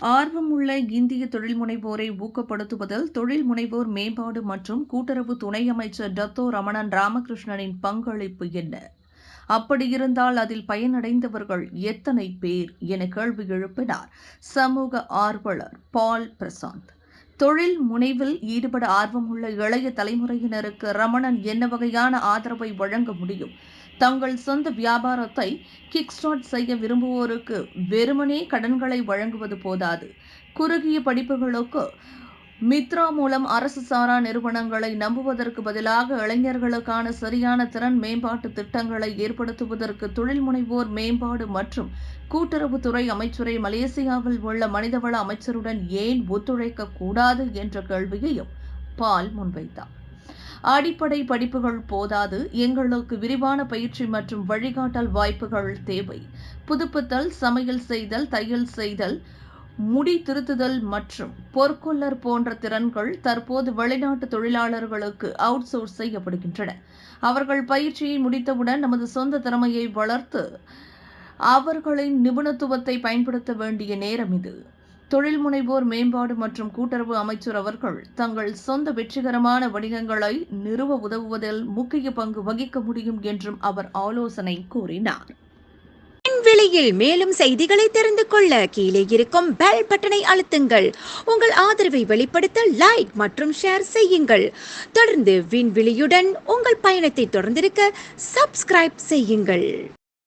ஆர்வமுள்ள இந்திய தொழில் முனைவோரை ஊக்கப்படுத்துவதில் தொழில் முனைவோர் மேம்பாடு மற்றும் கூட்டுறவு துணை அமைச்சர் டத்தோ ரமணன் ராமகிருஷ்ணனின் பங்களிப்பு என்ன? அப்படியிருந்தால் அதில் பயனடைந்தவர்கள் எத்தனை பேர்? என கேள்வி எழுப்பினார் சமூக ஆர்வலர் பால் பிரசாந்த். தொழில் முனைவில் ஈடுபட ஆர்வமுள்ள இளைய தலைமுறையினருக்கு ரமணன் என்ன வகையான ஆதரவை வழங்க முடியும்? தங்கள் சொந்த வியாபாரத்தை கிக் ஸ்டார்ட் செய்ய விரும்புவோருக்கு வெறுமனே கடன்களை வழங்குவது போதாது. குறுகிய படிப்புகளுக்கு மித்ரா மூலம் அரசு சாரா நிறுவனங்களை நம்புவதற்கு பதிலாக இளைஞர்களுக்கான சரியான திறன் மேம்பாட்டு திட்டங்களை ஏற்படுத்துவதற்கு தொழில் முனைவோர் மேம்பாடு மற்றும் கூட்டுறவுத்துறை அமைச்சரை மலேசியாவில் உள்ள மனிதவள அமைச்சருடன் ஏன் ஒத்துழைக்க கூடாது என்ற கேள்வியையும் பால் முன்வைத்தார். அடிப்படை படிப்புகள் போதாது எங்களுக்கு விரிவான பயிற்சி மற்றும் வழிகாட்டல் வாய்ப்புகள் தேவை. புதுப்பித்தல் சமையல் செய்தல் தையல் செய்தல் முடி திருத்துதல் மற்றும் பொற்கொல்லர் போன்ற திறன்கள் தற்போது வெளிநாட்டு தொழிலாளர்களுக்கு அவுட் சோர்ஸ் செய்யப்படுகின்றன. அவர்கள் பயிற்சியை முடித்தவுடன் நமது சொந்த திறமையை வளர்த்து அவர்களின் நிபுணத்துவத்தை பயன்படுத்த வேண்டிய நேரம் இது. தொழில் முனைவோர் மேம்பாடு மற்றும் கூட்டுறவு அமைச்சர் அவர்கள் தங்கள் சொந்த வெற்றிகரமான வணிகங்களை நிறுவ உதவுவதில் முக்கிய பங்கு வகிக்க முடியும் என்றும் அவர் ஆலோசனை கூறினார். விலையில் மேலும் செய்திகளை தெரிந்து கொள்ள கீழே இருக்கும் பெல் பட்டனை அழுத்துங்கள். உங்கள் ஆதரவை வெளிப்படுத்த லைக் மற்றும் ஷேர் செய்யுங்கள். தொடர்ந்து விண்வெளியுடன் உங்கள் பயணத்தை தொடர்ந்திருக்க சப்ஸ்கிரைப் செய்யுங்கள்.